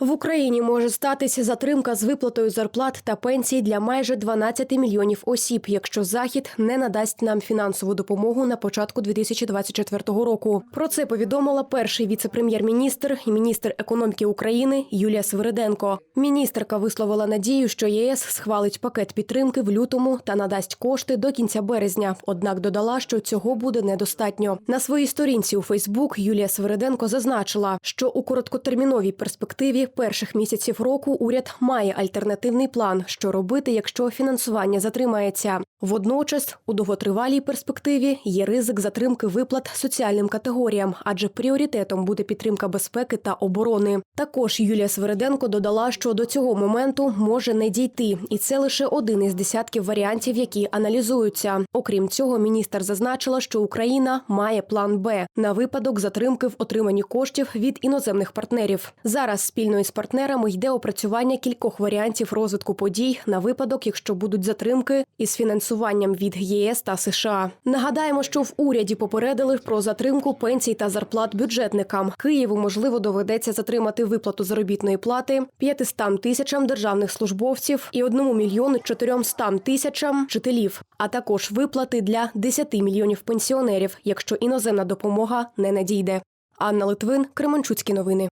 В Україні може статися затримка з виплатою зарплат та пенсій для майже 12 мільйонів осіб, якщо захід не надасть нам фінансову допомогу на початку 2024 року. Про це повідомила перший віце-прем'єр-міністр і міністр економіки України Юлія Свириденко. Міністерка висловила надію, що ЄС схвалить пакет підтримки в лютому та надасть кошти до кінця березня. Однак додала, що цього буде недостатньо. На своїй сторінці у Фейсбук Юлія Свириденко зазначила, що у короткотерміновій перспективі перших місяців року уряд має альтернативний план, що робити, якщо фінансування затримається. Водночас, у довготривалій перспективі є ризик затримки виплат соціальним категоріям, адже пріоритетом буде підтримка безпеки та оборони. Також Юлія Свириденко додала, що до цього моменту може не дійти, і це лише один із десятків варіантів, які аналізуються. Окрім цього, міністр зазначила, що Україна має план Б на випадок затримки в отриманні коштів від іноземних партнерів. Зараз спільно із партнерами йде опрацювання кількох варіантів розвитку подій на випадок, якщо будуть затримки із фінансуванням від ЄС та США. Нагадаємо, що в уряді попередили про затримку пенсій та зарплат бюджетникам. Києву можливо доведеться затримати виплату заробітної плати 500 тисячам державних службовців і 1 мільйону 400 тисячам вчителів, а також виплати для 10 мільйонів пенсіонерів, якщо іноземна допомога не надійде. Анна Литвин, Кременчуцькі новини.